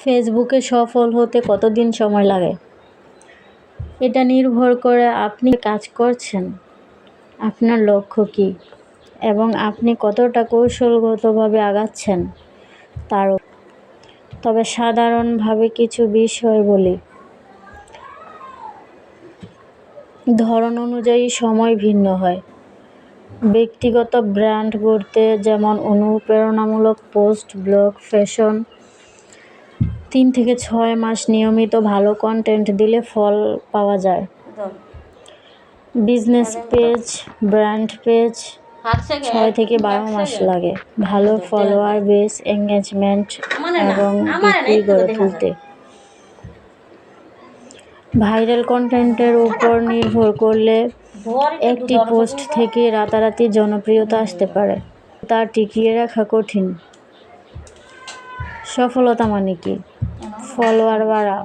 ফেসবুকে সফল হতে কতদিন সময় লাগে? এটা নির্ভর করে আপনি কাজ করছেন। আপনার লক্ষ্য কী? এবং আপনি কতটা কৌশলগতভাবে আগাচ্ছেন? তার তবে সাধারণভাবে কিছু বিষয় বলি। ধরন অনুযায়ী সময় ভিন্ন হয়। ব্যক্তিগত ব্র্যান্ড গড়তে যেমন অনুপ্রেরণামূলক পোস্ট, ব্লগ, ফ্যাশন তিন থেকে ছয় মাস নিয়মিত ভালো কন্টেন্ট দিলে ফল পাওয়া যায়। বিজনেস পেজ ব্র্যান্ড পেজ ছয় থেকে বারো মাস লাগে। ভালো ফলোয়ার বেস এঙ্গেজমেন্ট এবং বিক্রি গড়ে তুলতে। ভাইরাল কন্টেন্টের উপর নির্ভর করলে একটি পোস্ট থেকে রাতারাতি জনপ্রিয়তা আসতে পারে। তা টিকিয়ে রাখা কঠিন। সফলতা মানে কি? ফলোয়ার বাড়া।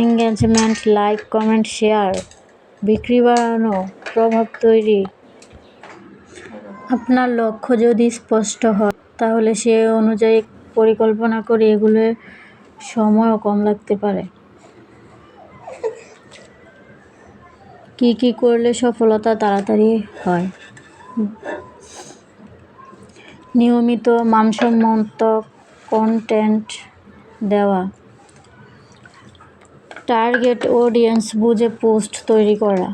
এঙ্গেজমেন্ট লাইক কমেন্ট শেয়ার বিক্রি বাড়ানো, প্রভাব তৈরি। আপনার লক্ষ্য যদি স্পষ্ট হয়, তাহলে সে অনুযায়ী পরিকল্পনা করে এগুলো সময়ও কম লাগতে পারে। কি কি করলে সফলতা তাড়াতাড়ি হয়? নিয়মিত মানসম্মত কন্টেন্ট দেওয়া। টার্গেট অডিয়েন্স বুঝে পোস্ট তৈরি করা।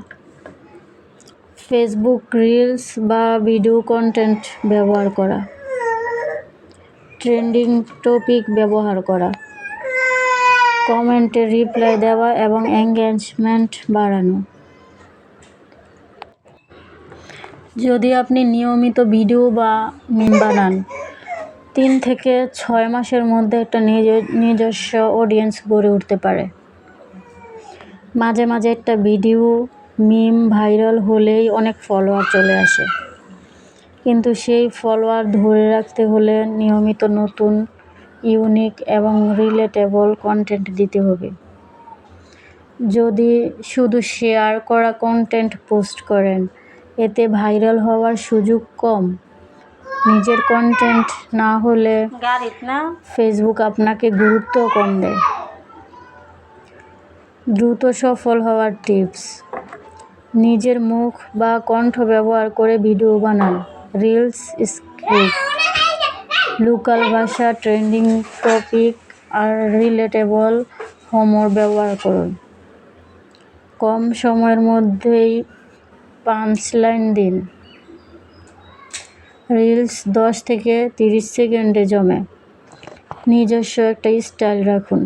ফেসবুক রিলস বা ভিডিও কন্টেন্ট ব্যবহার করা। ট্রেন্ডিং টপিক ব্যবহার করা। কমেন্টে রিপ্লাই দেওয়া এবং এঙ্গেজমেন্ট বাড়ানো। যদি আপনি নিয়মিত ভিডিও বা বানান তিন থেকে ছয় মাসের মধ্যে একটা নিজ, নিজস্ব অডিয়েন্স গড়ে উঠতে পারে। মাঝে মাঝে একটা ভিডিও মিম ভাইরাল হলেই অনেক ফলোয়ার চলে আসে। কিন্তু সেই ফলোয়ার ধরে রাখতে হলে নিয়মিত নতুন ইউনিক এবং রিলেটেবল কন্টেন্ট দিতে হবে। যদি শুধু শেয়ার করা কন্টেন্ট পোস্ট করেন, এতে ভাইরাল হওয়ার সুযোগ কম। নিজের কন্টেন্ট না হলে ফেসবুক আপনাকে গুরুত্ব কম দেয়। দ্রুত সফল হওয়ার টিপস নিজের মুখ বা কণ্ঠ ব্যবহার করে ভিডিও বানান। রিলস স্ক্রিপ্ট লোকাল ভাষা ট্রেন্ডিং টপিক আর রিলেটেবল হোমর ব্যবহার করুন। কম সময়ের মধ্যেই পাঞ্চলাইন দিন। রিলস দশ থেকে তিরিশ সেকেন্ডে জমে। নিজস্ব একটা স্টাইল রাখুন।